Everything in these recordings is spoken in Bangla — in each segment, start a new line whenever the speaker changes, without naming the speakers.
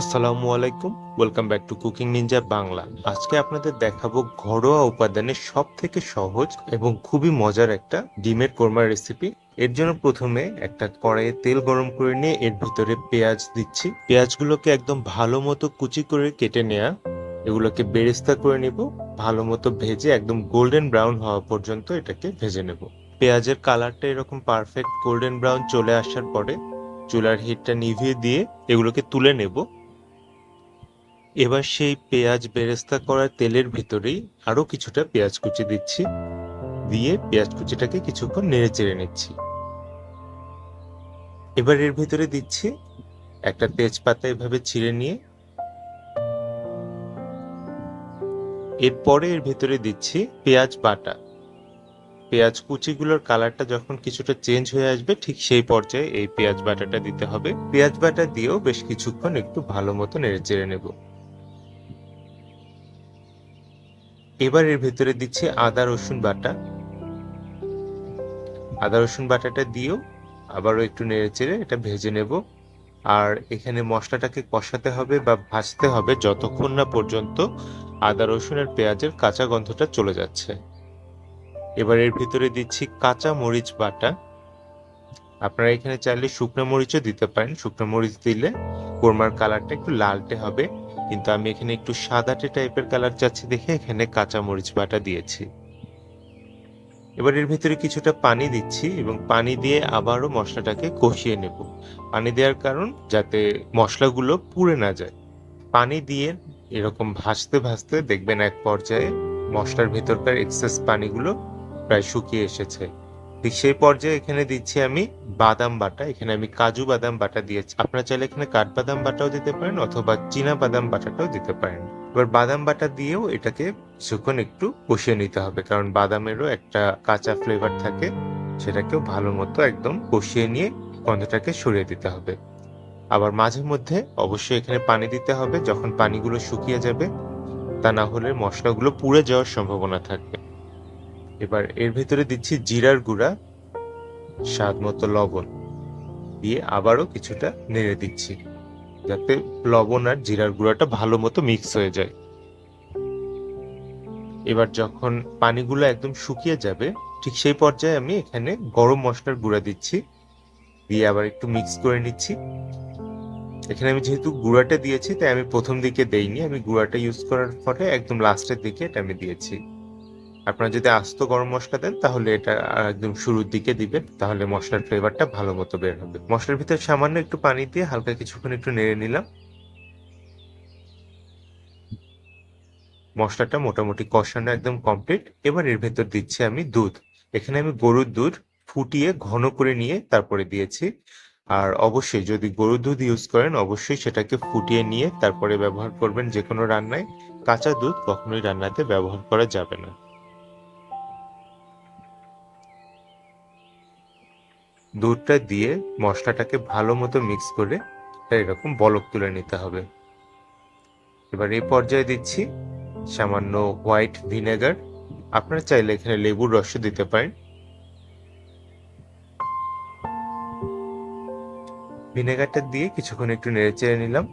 আসসালামু আলাইকুম welcome back to cooking ninja Bangla আজকে আপনাদের দেখাবো ঘরোয়া উপাদানে সব থেকে সহজ এবং খুবই মজার একটা ডিমের কোরমা রেসিপি এর জন্য প্রথমে একটা কড়াইয়ে তেল গরম করে নিয়ে এর ভিতরে পেঁয়াজ দিচ্ছি। পেঁয়াজগুলোকে একদম ভালো মতো কুচি করে কেটে নেয়া। এগুলোকে বেরেস্তা করে নেব। ভালো মতো ভেজে একদম গোল্ডেন ব্রাউন হওয়া পর্যন্ত এটাকে ভেজে নেব। পেঁয়াজের কালারটা এরকম পারফেক্ট গোল্ডেন ব্রাউন চলে আসার পরে চুলার হিটটা নিভিয়ে দিয়ে এগুলোকে তুলে নেব। এবার সেই পেঁয়াজ বেরেস্তা করা তেলের ভিতরেই আরও কিছুটা পেঁয়াজ কুচি দিচ্ছি। দিয়ে পেঁয়াজ কুচিটাকে কিছুক্ষণ নেড়ে চেড়ে নিচ্ছি। এবার এর ভিতরে দিচ্ছি একটা তেজপাতা এভাবে ছিঁড়ে নিয়ে। এরপরে এর ভিতরে দিচ্ছি পেঁয়াজ বাটা। পেঁয়াজ কুচিগুলোর কালারটা যখন কিছুটা চেঞ্জ হয়ে আসবে, ঠিক সেই পর্যায়ে এই পেঁয়াজ বাটাটা দিতে হবে। পেঁয়াজ বাটা দিয়েও বেশ কিছুক্ষণ একটু ভালো মতো নেড়ে চেড়ে নেব। এবার এর ভেতরে দিচ্ছি আদা, রসুন বাটা। আদা, রসুন বাটাটা দিয়েও আবারও একটু নেড়ে চেড়ে এটা ভেজে নেব। আর এখানে মশলাটাকে কষাতে হবে বা ভাজতে হবে যতক্ষণ না পর্যন্ত আদা, রসুন আর পেঁয়াজের কাঁচা গন্ধটা চলে যাচ্ছে। এবার এর ভিতরে দিচ্ছি কাঁচা মরিচ বাটা। আপনারা এখানে চাইলে শুকনো মরিচও দিতে পারেন। শুকনো মরিচ দিলে কোরমার কালারটা একটু লালটে হবে। কিন্তু আমি এখানে একটু সাদাটে টাইপের কালার চাচ্ছি দেখে এখানে কাঁচা মরিচ বাটা দিয়েছি। এবার এর ভিতরে কিছুটা পানি দিচ্ছি এবং পানি দিয়ে আবারও মশলাটাকে কষিয়ে নেব। পানি দেওয়ার কারণ যাতে মশলাগুলো পুড়ে না যায়। পানি দিয়ে এরকম ভাসতে ভাসতে দেখবেন এক পর্যায়ে মশলার ভেতরকার এক্সেস পানিগুলো প্রায় শুকিয়ে এসেছে। সেই পর্যায়ে এখানে দিচ্ছি আমি বাদাম বাটা, এখানে আমি কাজু বাদাম বাটা দিয়েছি। আপনারা চাইলে এখানে কাঠবাদাম বাটাও দিতে পারেন অথবা চীনা বাদাম বাটাটাও দিতে পারেন। এবার বাদাম বাটা দিয়েও এটাকে কিছুক্ষণ একটু কষিয়ে নিতে হবে, কারণ বাদামেরও একটা কাঁচা ফ্লেভার থাকে, সেটাকেও ভালো মতো একদম কষিয়ে নিয়ে গন্ধটাকে সরিয়ে দিতে হবে। আবার মাঝে মধ্যে অবশ্যই এখানে পানি দিতে হবে, যখন পানিগুলো শুকিয়ে যাবে, তা না হলে মশলাগুলো পুড়ে যাওয়ার সম্ভাবনা থাকবে এবার এর ভিতরে দিচ্ছি জিরার গুঁড়া, স্বাদ মতো লবণ দিয়ে আবারও কিছুটা নেড়ে দিচ্ছি যাতে লবণ আর জিরার গুঁড়াটা ভালো মতো মিক্স হয়ে যায়। এবার যখন পানিগুলো একদম শুকিয়ে যাবে, ঠিক সেই পর্যায়ে আমি এখানে গরম মশলার গুঁড়া দিচ্ছি দিয়ে আবার একটু মিক্স করে নিচ্ছি। এখানে আমি যেহেতু গুঁড়াটা দিয়েছি, তাই আমি প্রথম দিকে দেইনি, আমি গুঁড়াটা ইউজ করার পরে একদম লাস্টের দিকে এটা আমি দিয়েছি। আপনারা যদি আস্ত গরম মশলা দেন, তাহলে এটা একদম শুরুর দিকে দিবেন, তাহলে মশলার ফ্লেভারটা ভালো মতো বের হবে। মশলার ভিতরে সামান্য একটু পানি দিয়ে হালকা কিছুক্ষণ একটু নেড়ে নিলাম। মশলাটা মোটামুটি কষানো একদম কমপ্লিট এবার এর ভেতর দিচ্ছি আমি দুধ। এখানে আমি গরুর দুধ ফুটিয়ে ঘন করে নিয়ে তারপরে দিয়েছি। আর অবশ্যই যদি গরুর দুধ ইউজ করেন, অবশ্যই সেটাকে ফুটিয়ে নিয়ে তারপরে ব্যবহার করবেন যে কোনো রান্নায়। কাঁচা দুধ কখনোই রান্নাতে ব্যবহার করা যাবে না। দুধটা দিয়ে মশলাটাকে ভালো মতো মিক্স করে এরকম বলক তুলে নিতে হবে। এবার এই পর্যায়ে দিচ্ছি সামান্য হোয়াইট ভিনেগার আপনারা চাইলে এখানে লেবুর রস দিতে পারেন। ভিনেগারটা দিয়ে কিছুক্ষণ একটু নেড়ে চেড়ে নিলাম।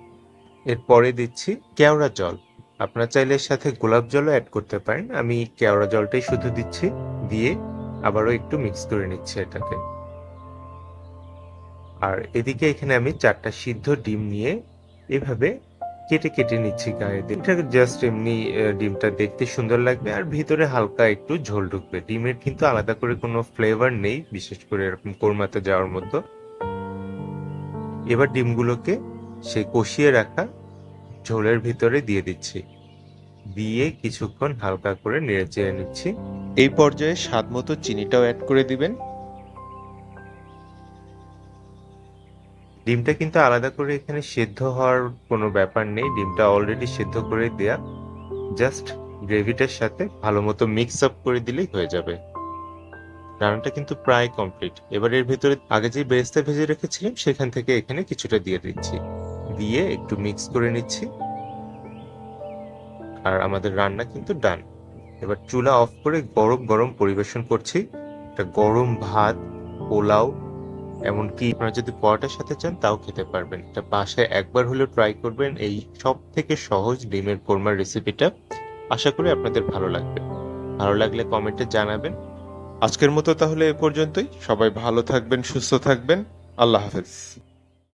এরপরে দিচ্ছি কেওড়া জল। আপনারা চাইলে সাথে গোলাপ জলও অ্যাড করতে পারেন। আমি কেওড়া জলটাই শুধু দিচ্ছি, দিয়ে আবারও একটু মিক্স করে নিচ্ছি এটাকে। আর এদিকে এখানে আমি চারটা সিদ্ধ ডিম নিয়ে এভাবে কেটে কেটে নিচ্ছি গায়ে দিয়ে। জাস্ট এমনি ডিমটা দেখতে সুন্দর লাগবে আর ভিতরে হালকা একটু ঝোল ঢুকবে। ডিমের কিন্তু আলাদা করে কোনো ফ্লেভার নেই, বিশেষ করে এরকম কোরমাতে যাওয়ার মতো। এবার ডিমগুলোকে সেই কষিয়ে রাখা ঝোলের ভিতরে দিয়ে দিচ্ছি। দিয়ে কিছুক্ষণ হালকা করে নেড়ে চেড়ে নিচ্ছি। এই পর্যায়ে স্বাদ মতো চিনিটাও অ্যাড করে দিবেন। ডিমটা কিন্তু আলাদা করে এখানে সেদ্ধ হওয়ার কোনো ব্যাপার নেই। ডিমটা অলরেডি সেদ্ধ করে দেয়া। জাস্ট গ্রেভিটার সাথে ভালো মতো মিক্স আপ করে দিলেই হয়ে যাবে। রান্নাটা কিন্তু প্রায় কমপ্লিট এবার এর ভিতরে আগে যে বেরেস্তা ভেজে রেখেছিলাম, সেখান থেকে এখানে কিছুটা দিয়ে দিচ্ছি। দিয়ে একটু মিক্স করে নিচ্ছি। আর আমাদের রান্না কিন্তু ডান এবার চুলা অফ করে গরম গরম পরিবেশন করছি। একটা গরম ভাত, পোলাও এমনকি আপনারা যদি পরোটার সাথে চান, তাও খেতে পারবেন। এটা বাসায় একবার হলেও ট্রাই করবেন এই সব থেকে সহজ ডিমের কোরমার রেসিপিটা আশা করি আপনাদের ভালো লাগবে। ভালো লাগলে কমেন্টে জানাবেন।
আজকের মতো তাহলে এ পর্যন্তই। সবাই ভালো থাকবেন, সুস্থ থাকবেন। আল্লাহ হাফেজ।